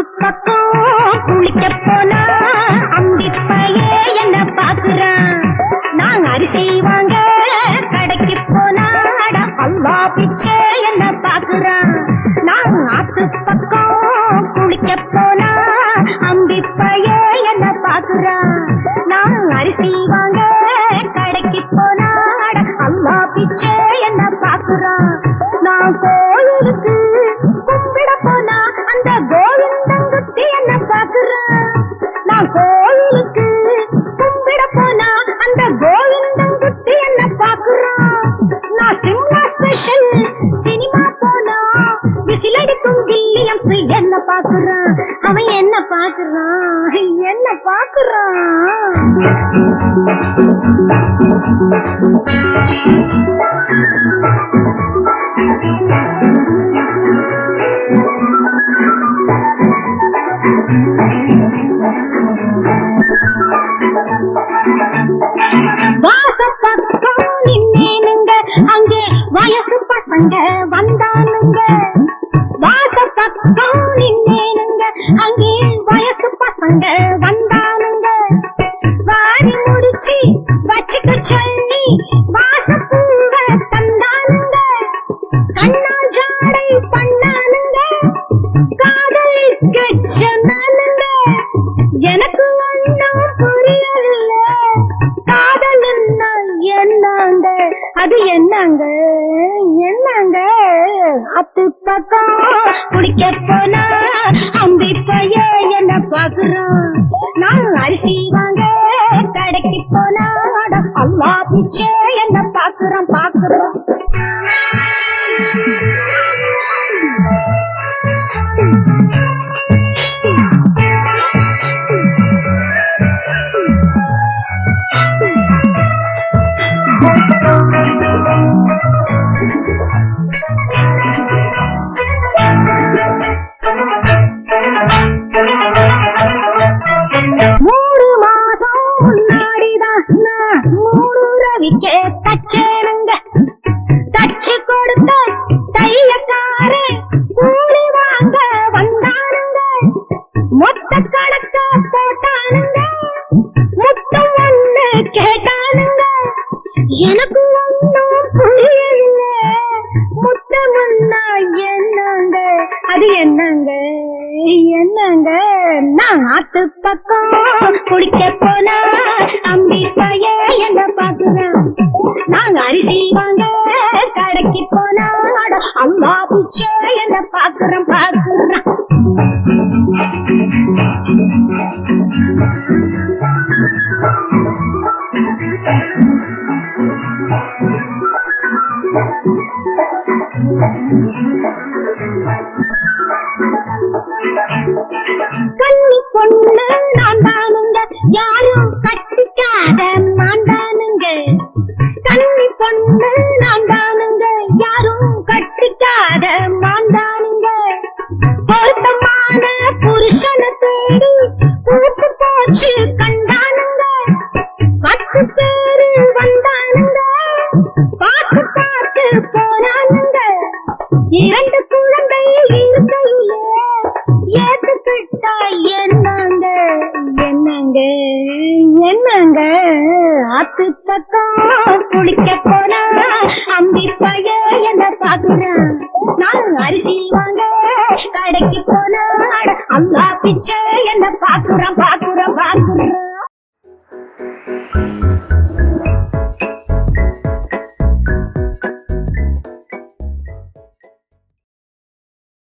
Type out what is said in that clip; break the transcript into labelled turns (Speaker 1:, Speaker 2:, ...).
Speaker 1: பக்கம் கோயிலுக்கு கும்பிட போனா அந்த கோவிந்தங்குத்தி என்ன பாக்குறான் நான் சிம்லா ஸ்பெஷல் சினிமா போனா விசிலடிக்கும் வில்லியம்ஸ் என்ன பாக்குறான் அவன் என்ன பாக்குறான் என்ன பாக்குறான் அங்கே வயசு பசங்க வந்தானுங்க. வாரி முடிச்சு வச்சுக்க சொல்லி தந்தானுங்க. ஜாடை பண்ணானுங்க. காதலிக்க சொன்னானுங்க. எனக்கு ஒன்றும் புரியல. என்னங்க? அது என்னங்க? அத்து பக்கம் குடிக்க போனா அம்பி பைய என்ன பாக்குறான் நான் அரிசி வாங்க கடைக்கு போனா அல்லா பிச்சை பக்கம் குடிக்க போனா அம்பி பைய என்ன பாக்குறான் நாங்க அரிசி வாங்க கடைக்கு போனா பொண்ணு நான் தானுங்க யாரும் கட்டிக்காத நான் தானுங்க பொருத்தமான புருஷனை தேடி பூத்து போச்சு கண்டானுங்க. பத்து பேரு வந்தானுங்க. பார்த்து பார்த்து போனானுங்க. இரண்டு குழந்தை இருக்கையிலே ஏத்துக்கிட்டா என்னங்க? என்னங்க? என்னங்க? அத்து பக்கம் குளிக்க சாப்பிடுறேன். நானும் அரிசி